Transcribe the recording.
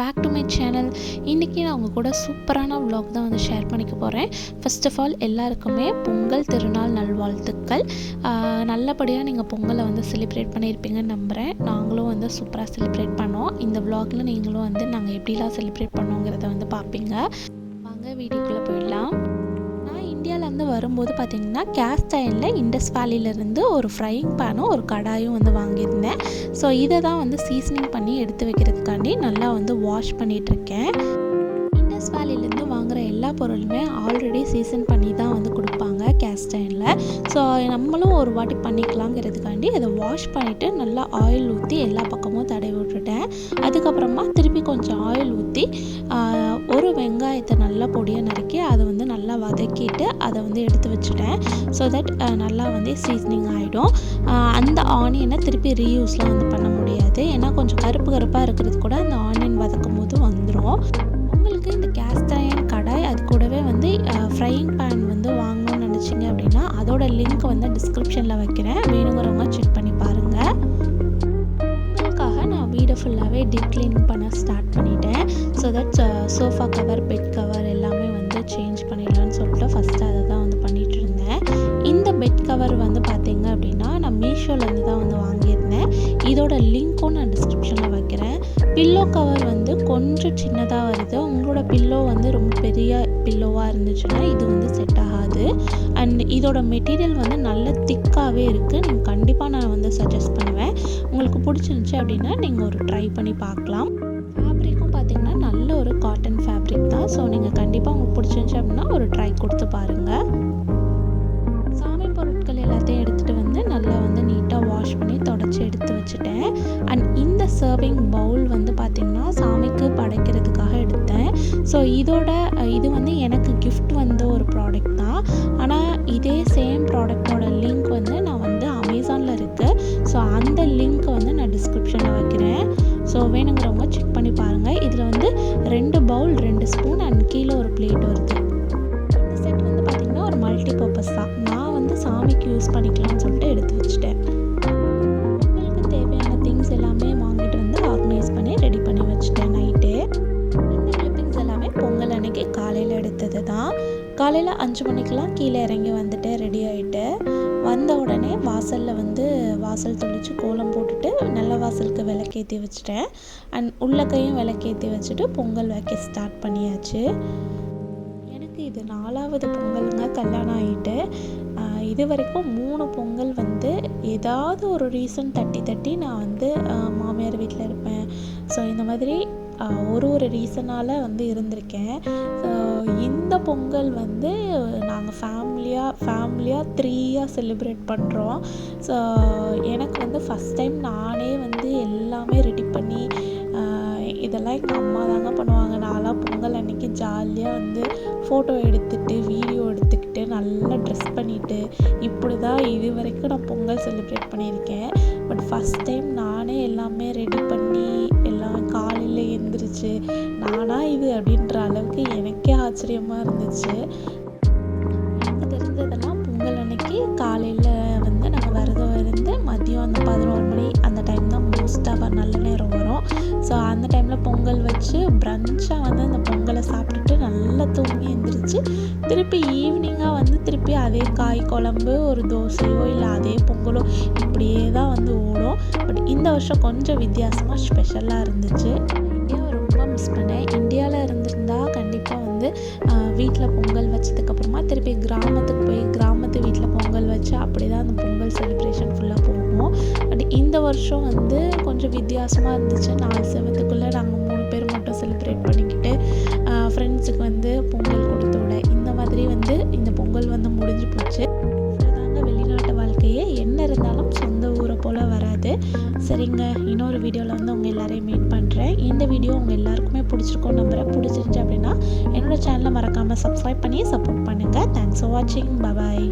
Back to my channel இன்றைக்கி நான் உங்கள் கூட சூப்பரான வ்ளாக் தான் வந்து ஷேர் பண்ணிக்க போகிறேன் ஃபஸ்ட் ஆஃப் ஆல் எல்லாருக்குமே பொங்கல் திருநாள் நல்வாழ்த்துக்கள். நல்லபடியாக நீங்கள் பொங்கலை வந்து செலிப்ரேட் பண்ணியிருப்பீங்கன்னு நம்புகிறேன் நாங்களும் வந்து சூப்பராக செலிப்ரேட் பண்ணோம். இந்த vlogல நீங்களும் வந்து நாங்கள் எப்படிலாம் செலிப்ரேட் பண்ணோங்கிறத வந்து பார்ப்பீங்க. வாங்க வீடியோக்குள்ளே போயிடலாம். இந்தியாவிலேருந்து வரும்போது பார்த்திங்கன்னா கேஸ்ட் அயனில் இண்டஸ் வேலியிலேருந்து ஒரு ஃப்ரையிங் பேனும் ஒரு கடாயும் வந்து வாங்கியிருந்தேன். ஸோ இதை தான் வந்து சீசனிங் பண்ணி எடுத்து வைக்கிறதுக்காண்டி நல்லா வந்து வாஷ் பண்ணிகிட்ருக்கேன் இண்டஸ் வேலியிலேருந்து வாங்குகிற எல்லா பொருளுமே ஆல்ரெடி சீசன் பண்ணி தான் வந்து கொடுப்பாங்க. ஃபஸ்ட் டைமில் ஸோ நம்மளும் ஒரு வாட்டி பண்ணிக்கலாங்கிறதுக்காண்டி அதை வாஷ் பண்ணிவிட்டு நல்லா ஆயில் ஊற்றி எல்லா பக்கமும் தடவி விட்டுட்டேன். அதுக்கப்புறமா திருப்பி கொஞ்சம் ஆயில் ஊற்றி ஒரு வெங்காயத்தை நல்லா பொடியாக நறுக்கி அதை வந்து நல்லா வதக்கிட்டு அதை வந்து எடுத்து வச்சுட்டேன். ஸோ தட் நல்லா வந்து சீசனிங் ஆகிடும் அந்த ஆனியனை திருப்பி ரீயூஸ்லாம் வந்து பண்ண முடியாது. ஏன்னா கொஞ்சம் கருப்பு கருப்பாக இருக்கிறது கூட அந்த ஆனியன் வதக்கும் போது வந்துடும் உங்களுக்கு இந்த கேஸ்ட் கடாய் அது கூடவே வந்து ஃப்ரையிங் பேன் வந்து வாங்க அதோட லிங்க் வந்து டிஸ்கிரிப்ஷனில் வைக்கிறேன். வேணுங்கிறவங்க செக் பண்ணி பாருங்கள் உங்களுக்காக நான் வீடை ஃபுல்லாகவே டீப் க்ளீனிங் பண்ண ஸ்டார்ட் பண்ணிட்டேன். So that sofa cover bed cover எல்லாமே வந்து சேஞ்ச் பண்ணிடலான்னு சொல்லிட்டு ஃபஸ்ட்டு அதை தான் வந்து பண்ணிகிட்டு இருந்தேன். இந்த பெட் கவர் வந்து பார்த்தீங்க அப்படின்னா நான் மீஷோலேருந்து தான் வந்து வாங்கியிருந்தேன். இதோட லிங்க்கும் நான் டிஸ்கிரிப்ஷனில் வைக்கிறேன். பில்லோ கவர் வந்து கொஞ்சம் சின்னதாக வருது. உங்களோட பில்லோ வந்து ரொம்ப பெரிய பில்லோவாக இருந்துச்சுன்னா இது வந்து செட் ஆகாது. அண்ட் இதோட மெட்டீரியல் வந்து நல்ல திக்காகவே இருக்குது நீங்கள் கண்டிப்பாக நான் வந்து சஜஸ்ட் பண்ணுவேன். உங்களுக்கு பிடிச்சிருந்துச்சி அப்படின்னா நீங்கள் ஒரு ட்ரை பண்ணி பார்க்கலாம். ஃபேப்ரிக்கும் பார்த்தீங்கன்னா நல்ல ஒரு காட்டன் ஃபேப்ரிக் தான். ஸோ நீங்கள் கண்டிப்பாக உங்களுக்கு பிடிச்சிருந்துச்சி அப்படின்னா ஒரு ட்ரை கொடுத்து பாருங்கள் சர்விங் பவுல் வந்து பார்த்திங்கன்னா சாமிக்கு படைக்கிறதுக்காக எடுத்தேன். ஸோ இதோட இது வந்து எனக்கு கிஃப்ட் வந்த ஒரு ப்ராடக்ட் தான். ஆனால் இதே சேம் ப்ராடக்டோட லிங்க் வந்து நான் வந்து அமேசானில் இருக்குது ஸோ அந்த லிங்க்கை வந்து நான் டிஸ்கிரிப்ஷனில் வைக்கிறேன். ஸோ வேணுங்கிறவங்க செக் பண்ணி பாருங்கள் இதில் வந்து ரெண்டு பவுல் ரெண்டு ஸ்பூன் அண்ட் கீழே ஒரு பிளேட் வருது. இந்த செட் வந்து பார்த்திங்கன்னா ஒரு மல்டி பர்பஸ் தான். நான் வந்து சாமிக்கு யூஸ் பண்ணிக்கலாம்னு சொல்லிட்டு காலையில் அஞ்சு மணிக்கெலாம் கீழே இறங்கி வந்துட்டு ரெடி ஆகிட்டு வந்த உடனே வாசலில் வந்து வாசல் தொளிச்சு கோலம் போட்டுட்டு நல்ல வாசலுக்கு விளக்கேற்றி வச்சுட்டேன். அண்ட் உள்ளக்கையும் விளக்கேற்றி வச்சுட்டு பொங்கல் வைக்க ஸ்டார்ட் பண்ணியாச்சு. எனக்கு இது நாலாவது பொங்கலுங்க கல்யாணம் ஆகிட்டு இது வரைக்கும் மூணு பொங்கல் வந்து ஏதாவது ஒரு ரீசன் தட்டி தட்டி நான் வந்து ஸோ இந்த மாதிரி ஒரு ஒரு ரீசனால் வந்து இருந்திருக்கேன். ஸோ இந்த பொங்கல் வந்து நாங்கள் ஃபேமிலியாக ஃபேமிலியாக த்ரீயாக செலிப்ரேட் பண்ணுறோம் ஸோ எனக்கு வந்து ஃபஸ்ட் டைம் நானே வந்து எல்லாமே ரெடி பண்ணி இதெல்லாம் எங்கள் அம்மா தாங்க பண்ணுவாங்க. நான்லாம் பொங்கல் அன்னைக்கு ஜாலியாக வந்து ஃபோட்டோ எடுத்துகிட்டு வீடியோ எடுத்துகிட்டு போட்டுக்கிட்டு நல்லா ட்ரெஸ் பண்ணிவிட்டு இப்படி தான் இது வரைக்கும் நான் பொங்கல் செலிப்ரேட் பண்ணியிருக்கேன். பட் ஃபஸ்ட் டைம் நானே எல்லாமே ரெடி பண்ணி எல்லாம் காலையில் எழுந்திரிச்சு நானா இது அப்படின்ற அளவுக்கு எனக்கே ஆச்சரியமாக இருந்துச்சு. எனக்கு தெரிஞ்சதெல்லாம் பொங்கல் அன்னைக்கு காலையில் வந்து நாங்கள் விரதம் இருந்து மதியம் அந்த பதினோரு மணி அந்த டைம் தான் மோஸ்ட்டாக நல்ல நேரம் வரும். ஸோ அந்த டைமில் பொங்கல் வச்சு ப்ரன்ச்சாக வந்து அந்த பொங்கலை சாப்பிட்டுட்டு நல்லா தூங்கி எழுந்திரிச்சு திருப்பி ஈவினிங்காக திருப்பி அதே காய் குழம்பு ஒரு தோசையோ இல்லை அதே பொங்கலோ இப்படியே தான் வந்து ஓடும். பட் இந்த வருஷம் கொஞ்சம் வித்தியாசமாக ஸ்பெஷலாக இருந்துச்சு. இந்தியாவை ரொம்ப மிஸ் பண்ணேன். இந்தியாவில் இருந்திருந்தா கண்டிப்பாக வந்து வீட்டில் பொங்கல் வச்சதுக்கப்புறமா திருப்பி கிராமத்துக்கு போய் கிராமத்து வீட்டில் பொங்கல் வச்சு அப்படி தான் அந்த பொங்கல் செலிப்ரேஷன் ஃபுல்லாக போகும் பட் இந்த வருஷம் வந்து கொஞ்சம் வித்தியாசமாக இருந்துச்சு. நாலு செவத்துக்குள்ளே நாங்கள் மூணு பேர் மட்டும் செலிப்ரேட் பண்ணிக்கிட்டு ஃப்ரெண்ட்ஸுக்கு வந்து பொங்கல் மாதிரி வந்து இந்த பொங்கல் வந்து முடிஞ்சு போச்சு. தாங்க வெளிநாட்டு வாழ்க்கையே. என்ன இருந்தாலும் சொந்த ஊரை போல் வராது. சரிங்க இன்னொரு வீடியோவில் வந்து உங்கள் எல்லாரையும் மீட் பண்ணுறேன் இந்த வீடியோ உங்கள் எல்லாருக்குமே பிடிச்சிருக்கோம் நம்புறேன். பிடிச்சிருந்துச்சு அப்படின்னா என்னோடய சேனலை மறக்காமல் சப்ஸ்கிரைப் பண்ணி சப்போர்ட் பண்ணுங்கள் தேங்க்ஸ் ஃபார் வாட்சிங் பபாய்